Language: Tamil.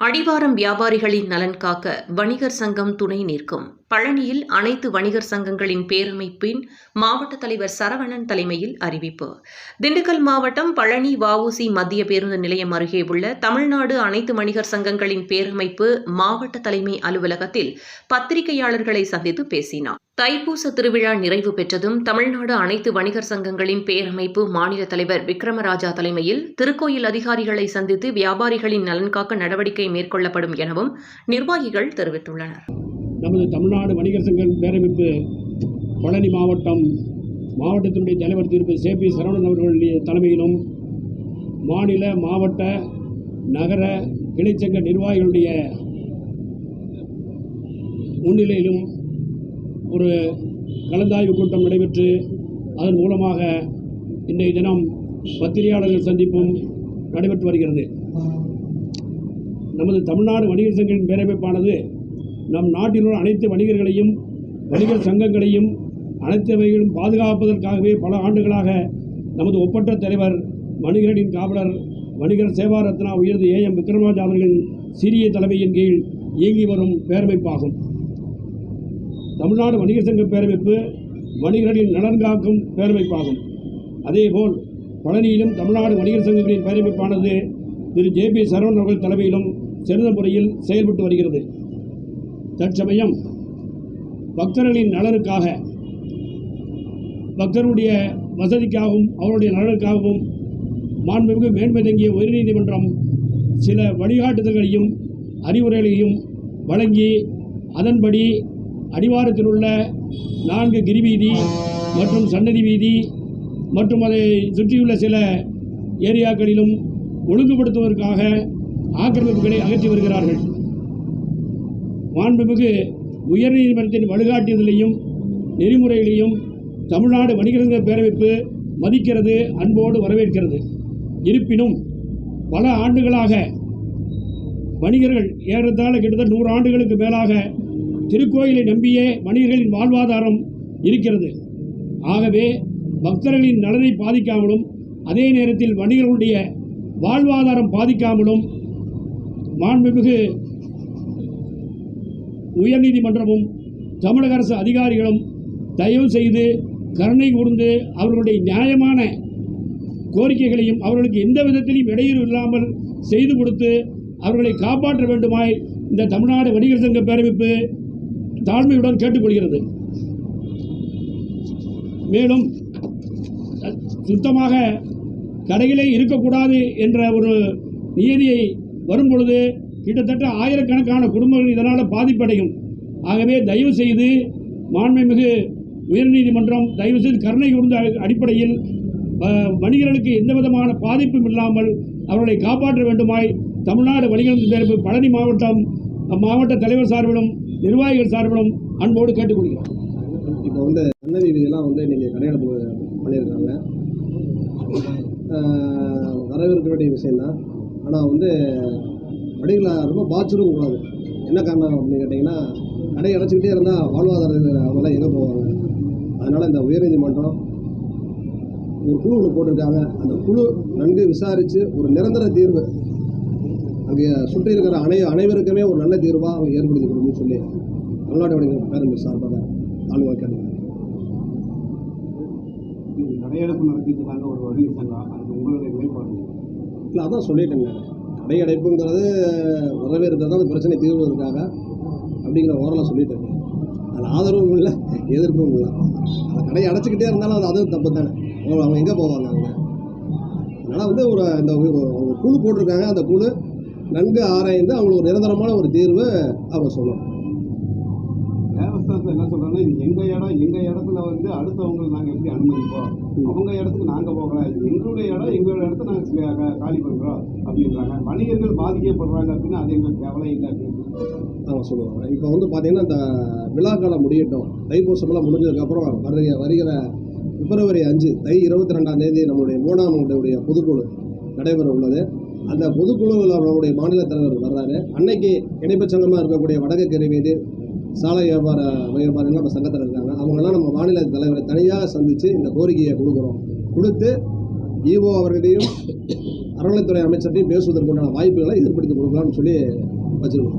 அடிவாரம் வியாபாரிகளின் நலன் காக்க வணிகர் சங்கம் துணை நிற்கும். பழனியில் அனைத்து வணிகர் சங்கங்களின் பேரமைப்பின் மாவட்ட தலைவர் சரவணன் தலைமையில் அறிவிப்பு. திண்டுக்கல் மாவட்டம் பழனி வஉசி மத்திய பேருந்து நிலையம் அருகே உள்ள தமிழ்நாடு அனைத்து வணிகர் சங்கங்களின் பேரமைப்பு மாவட்ட தலைமை அலுவலகத்தில் பத்திரிகையாளர்களை சந்தித்து பேசினார். தைப்பூச திருவிழா நிறைவு பெற்றதும் தமிழ்நாடு அனைத்து வணிகர் சங்கங்களின் பேரமைப்பு மாநில தலைவர் விக்ரமராஜா தலைமையில் திருக்கோயில் அதிகாரிகளை சந்தித்து வியாபாரிகளின் நலன் காக்க நடவடிக்கை மேற்கொள்ளப்படும் எனவும் நிர்வாகிகள் தெரிவித்துள்ளனர். நமது தமிழ்நாடு வணிகர் சங்கம் பேரமைப்பு பழனி மாவட்டம் மாவட்டத்தினுடைய தலைவர் திருப்பதி சேபி சரவணன் அவர்களுடைய தலைமையிலும் மாநில மாவட்ட நகர கிளைச்சங்க நிர்வாகிகளுடைய முன்னிலையிலும் ஒரு கலந்தாய்வு கூட்டம் நடைபெற்று அதன் மூலமாக இன்றைய தினம் பத்திரிகையாளர்கள் சந்திப்பும் நடைபெற்று வருகிறது. நமது தமிழ்நாடு வணிகர் சங்கங்களின் பேரமைப்பானது நம் நாட்டில் உள்ள அனைத்து வணிகர்களையும் வணிகர் சங்கங்களையும் அனைத்தவைகளும் பாதுகாப்பதற்காகவே பல ஆண்டுகளாக நமது ஒப்பற்ற தலைவர் வணிகர்களின் காவலர் வணிகர் சேவா ரத்னா உயர்ந்த ஏ எம் விக்ரமராஜ் அவர்களின் சிறிய தலைமையின் கீழ் இயங்கி வரும் பேரமைப்பாகும். தமிழ்நாடு வணிகர் சங்க பேரமைப்பு வணிகர்களின் நலன் காக்கும் பேரமைப்பாகும். அதேபோல் பழனியிலும் தமிழ்நாடு வணிகர் சங்கங்களின் பேரமைப்பானது திரு ஜே பி சரவணன் அவர்கள் தலைமையிலும் சிறந்த முறையில் செயல்பட்டு வருகிறது. தற்சமயம் பக்தர்களின் நலனுக்காக பக்தருடைய வசதிக்காகவும் அவருடைய நலனுக்காகவும் மாண்புமிகு மேன்மை தங்கிய உயர்நீதிமன்றம் சில வழிகாட்டுதல்களையும் அறிவுரைகளையும் வழங்கி அதன்படி அடிவாரத்தில் உள்ள நான்கு கிரிவீதி மற்றும் சன்னதி வீதி மற்றும் அதை சுற்றியுள்ள சில ஏரியாக்களிலும் ஒழுங்குபடுத்துவதற்காக ஆக்கிரமிப்புகளை அகற்றி வருகிறார்கள். மாண்புமிகு உயர்நீதிமன்றத்தின் வழிகாட்டியதிலையும் நெறிமுறைகளையும் தமிழ்நாடு வணிகர் பேரவைப்பு பேரமைப்பு மதிக்கிறது அன்போடு வரவேற்கிறது. இருப்பினும் பல ஆண்டுகளாக வணிகர்கள் ஏறத்தாழ கிட்டத்தட்ட நூறு ஆண்டுகளுக்கு மேலாக திருக்கோயிலை நம்பியே வணிகர்களின் வாழ்வாதாரம் இருக்கிறது. ஆகவே பக்தர்களின் நலனை பாதிக்காமலும் அதே நேரத்தில் வணிகர்களுடைய வாழ்வாதாரம் பாதிக்காமலும் மாண்புமிகு உயர்நீதிமன்றமும் தமிழக அரசு அதிகாரிகளும் தயவு செய்து கருணை கூர்ந்து அவர்களுடைய நியாயமான கோரிக்கைகளையும் அவர்களுக்கு எந்த விதத்திலும் இடையூறு இல்லாமல் செய்து கொடுத்து அவர்களை காப்பாற்ற வேண்டுமாய் இந்த தமிழ்நாடு வணிகர் சங்க பேரமைப்பு தாழ்மையுடன் கேட்டுக்கொள்கிறது. மேலும் சுத்தமாக கடைகளே இருக்கக்கூடாது என்ற ஒரு நியதியை வரும் பொழுது கிட்டத்தட்ட ஆயிரக்கணக்கான குடும்பங்கள் இதனால் பாதிப்படையும். ஆகவே தயவு செய்து மாண்புமிகு உயர்நீதிமன்றம் தயவு செய்து கருணை கூர்ந்த அடிப்படையில் வணிகர்களுக்கு எந்த விதமான பாதிப்பும் இல்லாமல் அவர்களை காப்பாற்ற வேண்டுமாய் தமிழ்நாடு வணிகர்கள் தேர்வு பழனி மாவட்டம் மாவட்ட தலைவர் சார்பிலும் நிர்வாகிகள் சார்பிலும் அன்போடு கேட்டுக்கொள்கிறோம். இப்போ வந்து சன்னதி விதியெல்லாம் வந்து இன்றைக்கி கடையெடுப்பு பண்ணியிருக்காங்க. வரவேற்க வேண்டிய விஷயந்தான் ஆனால் வந்து வணிகளை ரொம்ப பாதிச்சிடவும் கூடாது என்ன காரணம் அப்படின்னு கேட்டிங்கன்னா கடை அடைச்சிக்கிட்டே இருந்தால் வாழ்வாதாரத்தில் அவங்களாம் எங்கே போவாங்க? அதனால் இந்த உயர்நீதிமன்றம் ஒரு குழு ஒன்று போட்டிருக்காங்க. அந்த குழு நன்கு விசாரித்து ஒரு நிரந்தர தீர்வு. அங்கே சுற்றி இருக்கிற அனை அனைவருக்குமே ஒரு நல்ல தீர்வாக அவங்க ஏற்படுத்தி கொடுக்கணும்னு சொல்லி தமிழ்நாடு வணிக பேரமை சார்பாக ஆளுநர் கேட்டுக்கிறேன் கடையெடுப்பு நடத்திட்டு ஒரு வணிகர் சங்கம் அது உங்களுடைய நிலைப்பாடு இல்லை அதான் சொல்லிட்டேங்க. கடை அடைப்புங்கிறது வரவேற்கிறது அந்த பிரச்சனை தீர்வதற்காக அப்படிங்கிற ஓரலாக சொல்லிட்டேங்க அதில் ஆதரவும் இல்லை எதிர்ப்பும் இல்லை. அந்த கடையை அடைச்சிக்கிட்டே இருந்தாலும் அது அதுவும் தப்பு தானே அவங்க அவங்க எங்கே போவாங்க அவங்க? அதனால் வந்து ஒரு இந்த ஒரு ஒரு குழு போட்டிருக்காங்க. அந்த குழு நன்கு ஆராய்ந்து அவங்களுக்கு ஒரு நிரந்தரமான ஒரு தீர்வு அவங்க சொல்லணும். தேவஸ்தானத்தில் என்ன சொல்றாங்கன்னா இது எங்க இடம் எங்க இடத்துல வந்து அடுத்தவங்களை நாங்க எப்படி அனுமதிப்போம்? அவங்க இடத்துக்கு நாங்க போகலாம் இது எங்களுடைய இடம் எங்களோட இடத்த நாங்க சில- கா- காலி பண்றோம் அப்படின்றாங்க. வணிகர்கள் பாதிக்கப்படுறாங்க அப்படின்னா அது எங்களுக்கு கவலை இல்லை அப்படின்னு சொல்லுவாங்க. இப்போ வந்து பார்த்தீங்கன்னா இந்த விழா காலம் முடியட்டும். தைப்பூசமெல்லாம் முடிஞ்சதுக்கப்புறம் வருகிற வருகிற பிப்ரவரி அஞ்சு தை இருபத்தி ரெண்டாம் தேதி நம்மளுடைய மூணாம் ஆண்டுடைய பொதுக்குழு நடைபெற உள்ளது. அந்த பொதுக்குழுவில் நம்மளுடைய மாநில தலைவர் வர்றாரு. அன்னைக்கு இணைப்புச் சங்கமாக இருக்கக்கூடிய வடக்கு கிரைவீதி சாலை வியாபார வியாபாரிகள் நம்ம சங்கத்தில் இருக்காங்க. அவங்களாம் நம்ம மாநில தலைவரை தனியாக சந்தித்து இந்த கோரிக்கையை கொடுக்குறோம். கொடுத்து இஓ அவர்களிடையும் அறநிலைத்துறை அமைச்சர்கிட்டையும் பேசுவதற்குண்டான வாய்ப்புகளை ஏற்படுத்தி கொடுக்கலாம்னு சொல்லி வச்சுருக்கோம்.